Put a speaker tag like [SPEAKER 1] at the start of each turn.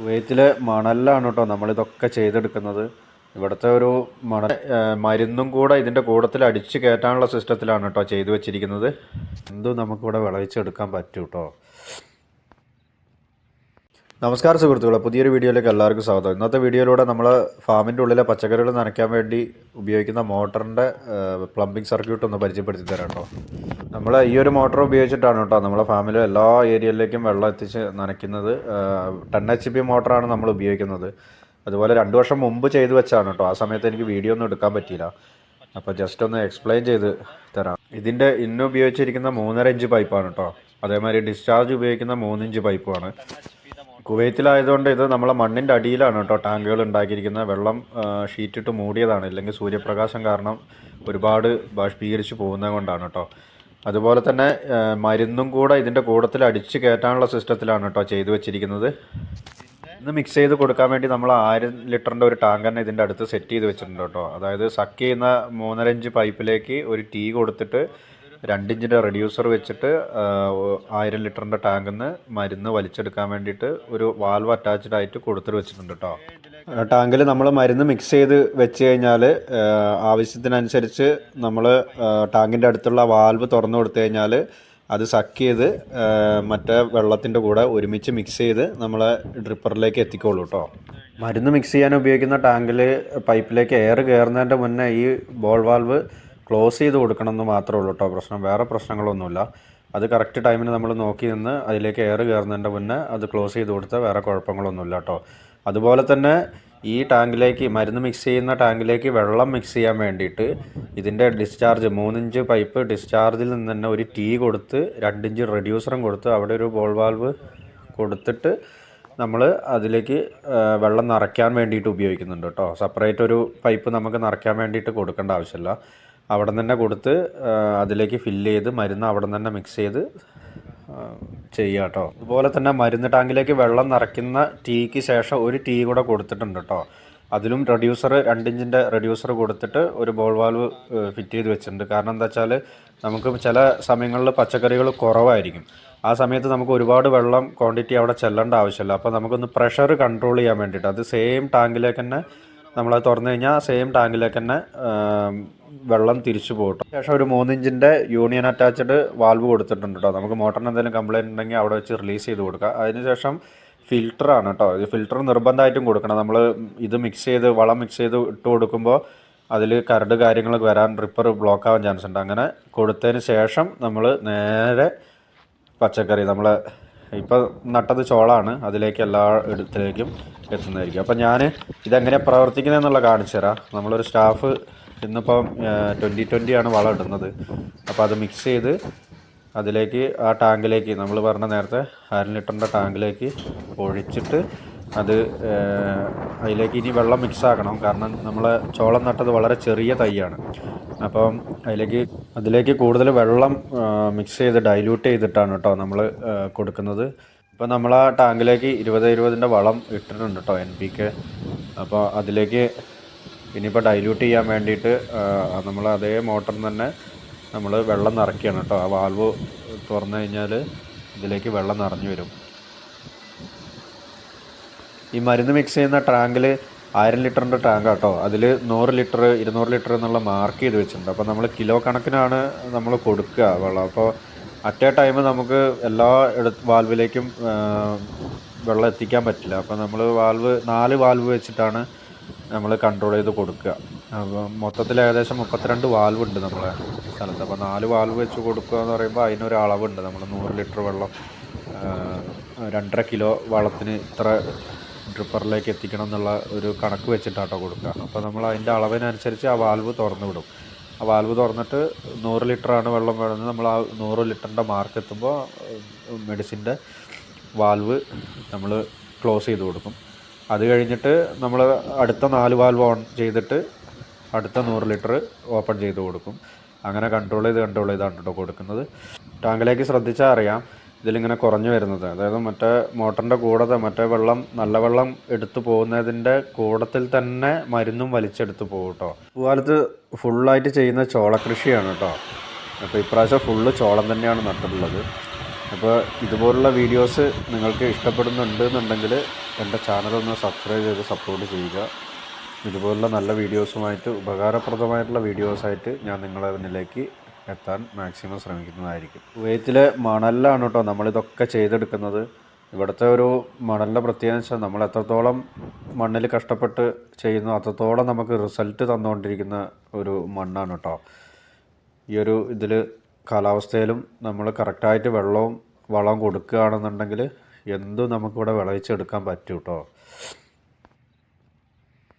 [SPEAKER 1] കുവൈത്തിലെ മണലിലാണ് കേട്ടോ നമ്മളിതൊക്കെ ചെയ്തെടുക്കുന്നത്. ഇവിടുത്തെ ഒരു മണൽ മരുന്നും കൂടെ ഇതിന്റെ കൂടത്തിൽ അടിച്ച് കയറ്റാനുള്ള സിസ്റ്റത്തിലാണ് കേട്ടോ ചെയ്തു വെച്ചിരിക്കുന്നത്. എന്തും നമുക്കിവിടെ വിളയിച്ചെടുക്കാൻ പറ്റും കേട്ടോ. നമസ്കാരം സുഹൃത്തുക്കളെ പുതിയൊരു വീഡിയോയിലേക്ക് എല്ലാവർക്കും സ്വാഗതം. ഇന്നത്തെ വീഡിയോയിലൂടെ നമ്മൾ ഫാമിന്റെ ഉള്ളിലെ പച്ചക്കറികൾ നനയ്ക്കാൻ വേണ്ടി ഉപയോഗിക്കുന്ന മോട്ടറിന്റെ പ്ലംബിംഗ് സർക്യൂട്ട് ഒന്ന് പരിചയപ്പെടുത്തി തരാം കേട്ടോ. നമ്മൾ ഈ ഒരു മോട്ടർ ഉപയോഗിച്ചിട്ടാണ് കേട്ടോ നമ്മളെ ഫാമിലെ എല്ലാ ഏരിയയിലേക്കും വെള്ളം എത്തിച്ച് നനയ്ക്കുന്നത്. ടെൻ എച്ച് പി മോട്ടറാണ് നമ്മൾ ഉപയോഗിക്കുന്നത്. അതുപോലെ രണ്ട് വർഷം മുമ്പ് ചെയ്തു വെച്ചാണ് കേട്ടോ. ആ സമയത്ത് എനിക്ക് വീഡിയോ ഒന്നും എടുക്കാൻ പറ്റിയില്ല. അപ്പോൾ ജസ്റ്റ് ഒന്ന് എക്സ്പ്ലെയിൻ ചെയ്ത് തരാം. ഇതിന്റെ ഇന്ന് ഉപയോഗിച്ചിരിക്കുന്ന മൂന്നര ഇഞ്ച് പൈപ്പാണ് കേട്ടോ. അതേമാതിരി ഡിസ്ചാർജ് ഉപയോഗിക്കുന്ന മൂന്നിഞ്ച് പൈപ്പുമാണ് കുവൈത്തിലായതുകൊണ്ട് ഇത് നമ്മളെ മണ്ണിന്റെ അടിയിലാണ് കേട്ടോ ടാങ്കുകൾ ഉണ്ടാക്കിയിരിക്കുന്നത്. വെള്ളം ഷീറ്റിട്ട് മൂടിയതാണ്. ഇല്ലെങ്കിൽ സൂര്യപ്രകാശം കാരണം ഒരുപാട് ബാഷ്പീകരിച്ച് പോകുന്നത് കൊണ്ടാണ് കേട്ടോ. അതുപോലെ തന്നെ മരുന്നും കൂടെ ഇതിന്റെ കൂടത്തിൽ അടിച്ച് കയറ്റാനുള്ള സിസ്റ്റത്തിലാണ് കേട്ടോ ചെയ്തു വെച്ചിരിക്കുന്നത്. ഇത് മിക്സ് ചെയ്ത് കൊടുക്കാൻ വേണ്ടി നമ്മൾ ആയിരം ലിറ്ററിന്റെ ഒരു ടാങ്ക് തന്നെ ഇതിന്റെ അടുത്ത് സെറ്റ് ചെയ്ത് വെച്ചിട്ടുണ്ട് കേട്ടോ. അതായത് സക്ക് ചെയ്യുന്ന മൂന്നരഞ്ച് പൈപ്പിലേക്ക് ഒരു ടീ കൊടുത്തിട്ട് രണ്ടിഞ്ചിന്റെ റെഡ്യൂസർ വെച്ചിട്ട് ആയിരം ലിറ്ററിന്റെ ടാങ്കിൽ നിന്ന് മരുന്ന് വലിച്ചെടുക്കാൻ വേണ്ടിയിട്ട് ഒരു വാൽവ് അറ്റാച്ച്ഡ് ആയിട്ട് കൊടുത്തിട്ട് വെച്ചിട്ടുണ്ട് കേട്ടോ ടാങ്കിൽ നമ്മൾ മരുന്ന് മിക്സ് ചെയ്ത് വെച്ച് കഴിഞ്ഞാൽ ആവശ്യത്തിനനുസരിച്ച് നമ്മൾ ടാങ്കിന്റെ അടുത്തുള്ള വാൽവ് തുറന്നു കൊടുത്തു കഴിഞ്ഞാൽ അത് സക്ക് ചെയ്ത് മറ്റേ വെള്ളത്തിന്റെ കൂടെ ഒരുമിച്ച് മിക്സ് ചെയ്ത് നമ്മളെ ഡ്രിപ്പറിലേക്ക് എത്തിക്കോളൂ കേട്ടോ മരുന്ന് മിക്സ് ചെയ്യാൻ ഉപയോഗിക്കുന്ന ടാങ്കിൽ പൈപ്പിലേക്ക് എയർ കയറുന്നതിന്റെ മുന്നേ ഈ ബോൾ വാൽവ് ക്ലോസ് ചെയ്ത് കൊടുക്കണം എന്ന് മാത്രമേ ഉള്ളൂ കേട്ടോ പ്രശ്നം. വേറെ പ്രശ്നങ്ങളൊന്നുമില്ല. അത് കറക്റ്റ് ടൈമിന് നമ്മൾ നോക്കി നിന്ന് അതിലേക്ക് എയർ കയറുന്നതിന്റെ മുന്നേ അത് ക്ലോസ് ചെയ്ത് കൊടുത്താൽ വേറെ കുഴപ്പങ്ങളൊന്നുമില്ല കേട്ടോ. അതുപോലെ തന്നെ ഈ ടാങ്കിലേക്ക് മരുന്ന് മിക്സ് ചെയ്യുന്ന ടാങ്കിലേക്ക് വെള്ളം മിക്സ് ചെയ്യാൻ വേണ്ടിയിട്ട് ഇതിന്റെ ഡിസ്ചാർജ് മൂന്നിഞ്ച് പൈപ്പ് ഡിസ്ചാർജിൽ നിന്ന് തന്നെ ഒരു ടീ കൊടുത്ത് രണ്ടിഞ്ച് റെഡ്യൂസറും കൊടുത്ത് അവിടെ ഒരു ബോൾ വാൽവ് കൊടുത്തിട്ട് നമ്മൾ അതിലേക്ക് വെള്ളം നിറയ്ക്കാൻ വേണ്ടിയിട്ട് ഉപയോഗിക്കുന്നുണ്ട് കേട്ടോ. സെപ്പറേറ്റ് ഒരു പൈപ്പ് നമുക്ക് നിറയ്ക്കാൻ വേണ്ടിയിട്ട് കൊടുക്കേണ്ട ആവശ്യമില്ല. അവിടെ തന്നെ കൊടുത്ത് അതിലേക്ക് ഫില്ല് ചെയ്ത് മരുന്ന് അവിടെ തന്നെ മിക്സ് ചെയ്ത് ചെയ്യുക കേട്ടോ അതുപോലെ തന്നെ മരുന്ന് ടാങ്കിലേക്ക് വെള്ളം നിറയ്ക്കുന്ന ടീക്ക് ശേഷം ഒരു ടീ കൂടെ കൊടുത്തിട്ടുണ്ട് കേട്ടോ അതിലും റെഡ്യൂസർ രണ്ടിഞ്ചിന്റെ റെഡ്യൂസർ കൊടുത്തിട്ട് ഒരു ബോൾ വാൽവ് ഫിറ്റ് ചെയ്ത് വെച്ചിട്ടുണ്ട്. കാരണം എന്താ വെച്ചാൽ നമുക്ക് ചില സമയങ്ങളിൽ പച്ചക്കറികൾ കുറവായിരിക്കും. ആ സമയത്ത് നമുക്ക് ഒരുപാട് വെള്ളം ക്വാണ്ടിറ്റി അവിടെ ചെല്ലേണ്ട ആവശ്യമില്ല. അപ്പോൾ നമുക്കൊന്ന് പ്രഷർ കൺട്രോൾ ചെയ്യാൻ വേണ്ടിയിട്ട്. അത് സെയിം ടാങ്കിലേക്ക് തന്നെ നമ്മളത് തുറന്നു കഴിഞ്ഞാൽ സെയിം ടാങ്കിലേക്ക് തന്നെ വെള്ളം തിരിച്ചു പോകട്ടെ. ശേഷം ഒരു മൂന്നിഞ്ചിന്റെ യൂണിയൻ അറ്റാച്ച്ഡ് വാൽവ് കൊടുത്തിട്ടുണ്ട് കേട്ടോ നമുക്ക് മോട്ടറിന് എന്തെങ്കിലും കംപ്ലയിന്റ് ഉണ്ടെങ്കിൽ അവിടെ വെച്ച് റിലീസ് ചെയ്ത് കൊടുക്കുക അതിനുശേഷം ഫിൽറ്ററാണ് കേട്ടോ ഇത് ഫിൽറ്റർ നിർബന്ധമായിട്ടും കൊടുക്കണം. നമ്മൾ ഇത് മിക്സ് ചെയ്ത് വളം മിക്സ് ചെയ്ത് ഇട്ട് കൊടുക്കുമ്പോൾ അതിൽ കരട് കാര്യങ്ങളൊക്കെ വരാൻ റിപ്പർ ബ്ലോക്ക് ആവാൻ ചാൻസ് ഉണ്ട്. അങ്ങനെ കൊടുത്തതിന് ശേഷം നമ്മൾ നേരെ പച്ചക്കറി നമ്മൾ ഇപ്പോൾ നട്ടത് ചോളാണ്. അതിലേക്ക് എല്ലാ ഇടത്തിലേക്കും എത്തുന്നതായിരിക്കും. അപ്പം ഞാൻ ഇതെങ്ങനെ പ്രവർത്തിക്കുന്നതെന്നുള്ള കാണിച്ചു തരാം. നമ്മളൊരു സ്റ്റാഫ് ഇന്നിപ്പം ട്വന്റി ട്വന്റി ആണ് വളം ഇടുന്നത്. അപ്പോൾ അത് മിക്സ് ചെയ്ത് അതിലേക്ക് ആ ടാങ്കിലേക്ക് നമ്മൾ പറഞ്ഞ നേരത്തെ അര ടാങ്കിലേക്ക് ഒഴിച്ചിട്ട് അത് അതിലേക്ക് ഇനി വെള്ളം മിക്സ് ആക്കണം. കാരണം നമ്മൾ ചോളം നട്ടത് വളരെ ചെറിയ തൈയാണ്. അപ്പം അതിലേക്ക് അതിലേക്ക് കൂടുതൽ വെള്ളം മിക്സ് ചെയ്ത് ഡൈല്യൂട്ട് ചെയ്തിട്ടാണ് കേട്ടോ നമ്മൾ കൊടുക്കുന്നത്. ഇപ്പം നമ്മൾ ആ ടാങ്കിലേക്ക് ഇരുപത് ഇരുപതിന്റെ വളം ഇട്ടിട്ടുണ്ട് കേട്ടോ എൻ പി കെ അപ്പോൾ അതിലേക്ക് ഇനിയിപ്പോൾ ഡൈല്യൂട്ട് ചെയ്യാൻ വേണ്ടിയിട്ട് നമ്മൾ അതേ മോട്ടറിൽ തന്നെ നമ്മൾ വെള്ളം നിറയ്ക്കുകയാണ് കേട്ടോ ആ വാൽവ് തുറന്നു കഴിഞ്ഞാൽ ഇതിലേക്ക് വെള്ളം നിറഞ്ഞു വരും. ഈ മരുന്ന് മിക്സ് ചെയ്യുന്ന ടാങ്കിൽ ആയിരം ലിറ്ററിന്റെ ടാങ്ക് കേട്ടോ അതിൽ നൂറ് ലിറ്റർ ഇരുന്നൂറ് ലിറ്റർ എന്നുള്ള മാർക്ക് ചെയ്ത് വെച്ചിട്ടുണ്ട്. അപ്പോൾ നമ്മൾ കിലോ കണക്കിനാണ് നമ്മൾ കൊടുക്കുക വെള്ളം. അപ്പോൾ അറ്റ് എ ടൈം നമുക്ക് എല്ലാ വാൽവിലേക്കും വെള്ളം എത്തിക്കാൻ പറ്റില്ല. അപ്പോൾ നമ്മൾ വാൽവ് നാല് വാൽവ് വെച്ചിട്ടാണ് നമ്മൾ കൺട്രോൾ ചെയ്ത് കൊടുക്കുക. അപ്പോൾ മൊത്തത്തിൽ ഏകദേശം മുപ്പത്തിരണ്ട് വാൽവ് ഉണ്ട് നമ്മളെ സ്ഥലത്ത്. അപ്പോൾ നാല് വാൽവ് വെച്ച് കൊടുക്കുക എന്ന് പറയുമ്പോൾ അതിനൊരു അളവുണ്ട്. നമ്മൾ നൂറ് ലിറ്റർ വെള്ളം രണ്ടര കിലോ വളത്തിന് ഇത്ര ഡ്രിപ്പറിലേക്ക് എത്തിക്കണം എന്നുള്ള ഒരു കണക്ക് വെച്ചിട്ടാട്ടോ കൊടുക്കുക. അപ്പോൾ നമ്മൾ അതിന്റെ അളവിനനുസരിച്ച് ആ വാൽവ് തുറന്നു വിടും. ആ വാൽവ് തുറന്നിട്ട് നൂറ് ലിറ്ററാണ് വെള്ളം വേണമെന്ന് നമ്മൾ ആ നൂറ് ലിറ്ററിന്റെ മാർക്ക് എത്തുമ്പോൾ മെഡിസിന്റെ വാൽവ് നമ്മൾ ക്ലോസ് ചെയ്ത് കൊടുക്കും. അത് കഴിഞ്ഞിട്ട് നമ്മൾ അടുത്ത നാല് വാൽവ് ഓൺ ചെയ്തിട്ട് അടുത്ത നൂറ് ലിറ്റർ ഓപ്പൺ ചെയ്ത് കൊടുക്കും. അങ്ങനെ കൺട്രോൾ ചെയ്ത് കൺട്രോൾ ചെയ്താണ് കേട്ടോ കൊടുക്കുന്നത്. ടാങ്കിലേക്ക് ശ്രദ്ധിച്ചാൽ അറിയാം. ഇതിലിങ്ങനെ കുറഞ്ഞു വരുന്നത്. അതായത് മറ്റേ മോട്ടറിന്റെ കൂടെ മറ്റേ വെള്ളം നല്ല വെള്ളം എടുത്തു പോകുന്നതിന്റെ കൂടത്തിൽ തന്നെ മരുന്നും വലിച്ചെടുത്ത് പോകും കേട്ടോ പൂവാലത്ത് ഫുള്ളായിട്ട് ചെയ്യുന്ന ചോളകൃഷിയാണ് കേട്ടോ അപ്പോൾ ഇപ്രാവശ്യം ഫുള്ള് ചോളം തന്നെയാണ് നട്ടിട്ടുള്ളത്. അപ്പോൾ ഇതുപോലുള്ള വീഡിയോസ് നിങ്ങൾക്ക് ഇഷ്ടപ്പെടുന്നുണ്ട് എന്നുണ്ടെങ്കിൽ എന്റെ ചാനലൊന്ന് സബ്സ്ക്രൈബ് ചെയ്ത് സപ്പോർട്ട് ചെയ്യുക. ഇതുപോലുള്ള നല്ല വീഡിയോസുമായിട്ട് ഉപകാരപ്രദമായിട്ടുള്ള വീഡിയോസായിട്ട് ഞാൻ നിങ്ങളെ മുന്നിലേക്ക് എത്താൻ മാക്സിമം ശ്രമിക്കുന്നതായിരിക്കും. കുവൈത്തിലെ മണലിലാണ് കേട്ടോ നമ്മളിതൊക്കെ ചെയ്തെടുക്കുന്നത്. ഇവിടുത്തെ ഒരു മണലിന്റെ പ്രത്യേകത വെച്ചാൽ നമ്മൾ എത്രത്തോളം മണ്ണിൽ കഷ്ടപ്പെട്ട് ചെയ്യുന്നു അത്രത്തോളം നമുക്ക് റിസൾട്ട് തന്നുകൊണ്ടിരിക്കുന്ന ഒരു മണ്ണാണ് കേട്ടോ. ഈ ഒരു ഇതിൽ കാലാവസ്ഥയിലും നമ്മൾ കറക്റ്റായിട്ട് വെള്ളവും വളവും കൊടുക്കുകയാണെന്നുണ്ടെങ്കിൽ എന്തും നമുക്കിവിടെ വിളയിച്ചെടുക്കാൻ പറ്റും കേട്ടോ.